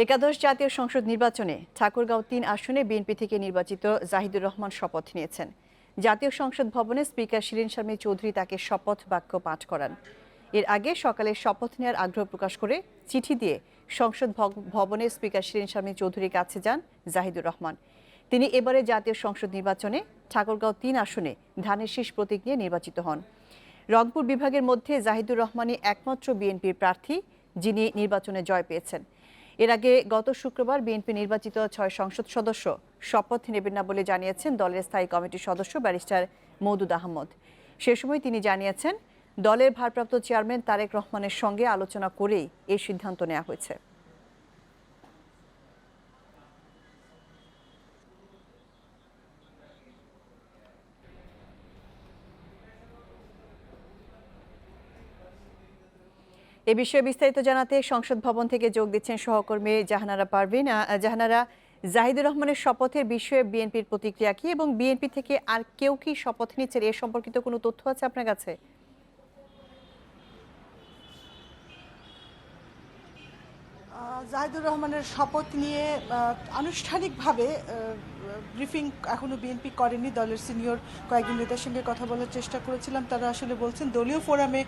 একাদশ জাতীয় সংসদ নির্বাচনে ঠাকুরগাঁও তিন আসনে বিএনপি থেকে নির্বাচিত জাহিদুর রহমান শপথ নিয়েছেন। জাতীয় সংসদ ভবনে স্পিকার শিরিন শামী চৌধুরী তাকে শপথ বাক্য পাঠ করান। এর আগে সকালে শপথ নেওয়ার আগ্রহ প্রকাশ করে চিঠি দিয়ে সংসদ ভবনে স্পিকার শিরিন শামী চৌধুরীর কাছে যান জাহিদুর রহমান। তিনি এবারে জাতীয় সংসদ নির্বাচনে ঠাকুরগাঁও তিন আসনে ধানের শীষ প্রতীক নিয়ে নির্বাচিত হন। রংপুর বিভাগের মধ্যে জাহিদুর রহমানই একমাত্র বিএনপির প্রার্থী, যিনি নির্বাচনে জয় পেয়েছেন। এর আগে গত শুক্রবার বিএনপি নির্বাচিত ছয় সংসদ সদস্য শপথ নেবেন না বলে জানিয়েছেন দলের স্থায়ী কমিটির সদস্য ব্যারিস্টার মৌদুদ আহমদ। সে সময় তিনি জানিয়েছেন, দলের ভারপ্রাপ্ত চেয়ারম্যান তারেক রহমানের সঙ্গে আলোচনা করেই এই সিদ্ধান্ত নেওয়া হয়েছে। এ বিষয়ে বিস্তারিত জানাতে সংসদ ভবন থেকে যোগ দিচ্ছেন সহকর্মী জাহানারা পারভিন। জাহানারা, জাহিদুর রহমানের শপথের বিষয়ে বিএনপির প্রতিক্রিয়া কি এবং বিএনপি থেকে আর কেউ কি শপথ নিচ্ছেন? এ সম্পর্কিত কোনো তথ্য আছে আপনার কাছে? জাহিদুর রহমানের শপথ নিয়ে আনুষ্ঠানিকভাবে ব্রিফিং এখনও বিএনপি করেনি, দলের সিনিয়র কয়েকজন নেতার সঙ্গে কথা বলার চেষ্টা করেছিলাম। তারা আসলে বলছেন, দলীয় ফোরামে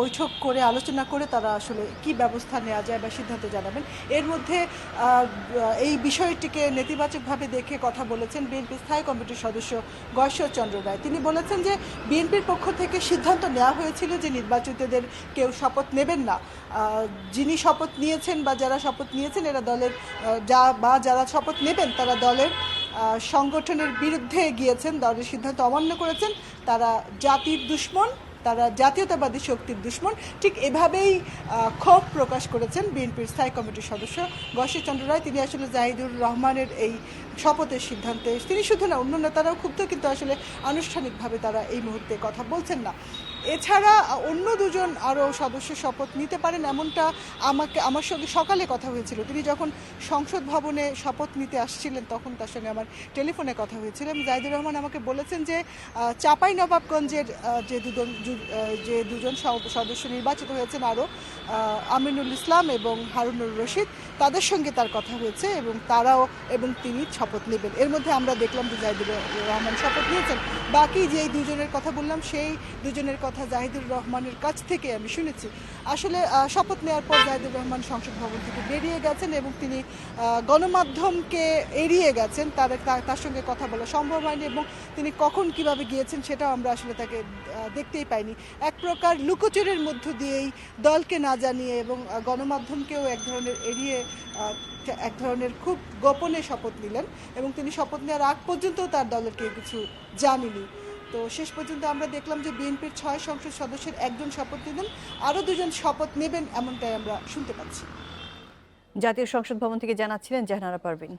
বৈঠক করে, আলোচনা করে তারা আসলে কি ব্যবস্থা নেওয়া যায় বা সিদ্ধান্ত জানাবেন। এর মধ্যে এই বিষয়টিকে নেতিবাচকভাবে দেখে কথা বলেছেন বিএনপি স্থায়ী কমিটির সদস্য গয়েশ্বর চন্দ্র রায়। তিনি বলেছেন যে, বিএনপির পক্ষ থেকে সিদ্ধান্ত নেওয়া হয়েছিল যে নির্বাচিতদের কেউ শপথ নেবেন না। যিনি শপথ নিয়েছেন বা যারা শপথ নিয়েছেন, এরা দলের যা বা যারা শপথ নেবেন, তারা দলের সংগঠনের বিরুদ্ধে গিয়েছেন, দলের সিদ্ধান্ত অমান্য করেছেন। তারা জাতির দুশ্মন, তারা জাতীয়তাবাদী শক্তির দুশ্মন। ঠিক এভাবেই ক্ষোভ প্রকাশ করেছেন বিএনপির স্থায়ী কমিটির সদস্য গশ্বরচন্দ্র রায়। তিনি আসলে জাহিদুর রহমানের এই শপথের সিদ্ধান্তে, তিনি শুধু না অন্য নেতারাও ক্ষুব্ধ, কিন্তু আসলে আনুষ্ঠানিকভাবে তারা এই মুহূর্তে কথা বলছেন না। এছাড়া অন্য দুজন আরও সদস্য শপথ নিতে পারেন, এমনটা আমাকে আমার সঙ্গে সকালে কথা হয়েছিল। তিনি যখন সংসদ ভবনে শপথ নিতে আসছিলেন, তখন তার সঙ্গে আমার টেলিফোনে কথা হয়েছিল। এবং জাহিদুর রহমান আমাকে বলেছেন যে চাঁপাই নবাবগঞ্জের যে দুজন যে দুজন সদস্য নির্বাচিত হয়েছেন আরও আমিনুল ইসলাম এবং হারুনুর রশিদ, তাদের সঙ্গে তার কথা হয়েছে এবং তারাও এবং তিনি শপথ নেবেন। এর মধ্যে আমরা দেখলাম যে জাহিদুর রহমান শপথ নিয়েছেন। বাকি যেই দুজনের কথা বললাম, সেই দুজনের কথা জাহিদুর রহমানের কাছ থেকে আমি শুনেছি। আসলে শপথ নেওয়ার পর জাহিদুর রহমান সংসদ ভবন থেকে বেরিয়ে গেছেন এবং তিনি গণমাধ্যমকে এড়িয়ে গেছেন। তার- তার সঙ্গে কথা বলা সম্ভব হয়নি এবং তিনি কখন কীভাবে গিয়েছেন সেটাও আমরা আসলে তাকে দেখতেই পাইনি। এক প্রকার লুকোচুরের মধ্য দিয়েই দলকে না জানিয়ে এবং গণমাধ্যমকেও এক ধরনের এড়িয়ে এক ধরনের খুব গোপনে শপথ নিলেন এবং তিনি শপথ নেওয়ার আগ পর্যন্ত তার দলের কেউ কিছু জানেনি তো শেষ পর্যন্ত আমরা দেখলাম যে বিএনপির ছয় সংসদ সদস্যের একজন শপথ নেবেন, আরও দুজন শপথ নেবেন, এমনটাই আমরা শুনতে পাচ্ছি। জাতীয় সংসদ ভবন থেকে জানাচ্ছিলেন জাহানারা পারভিন।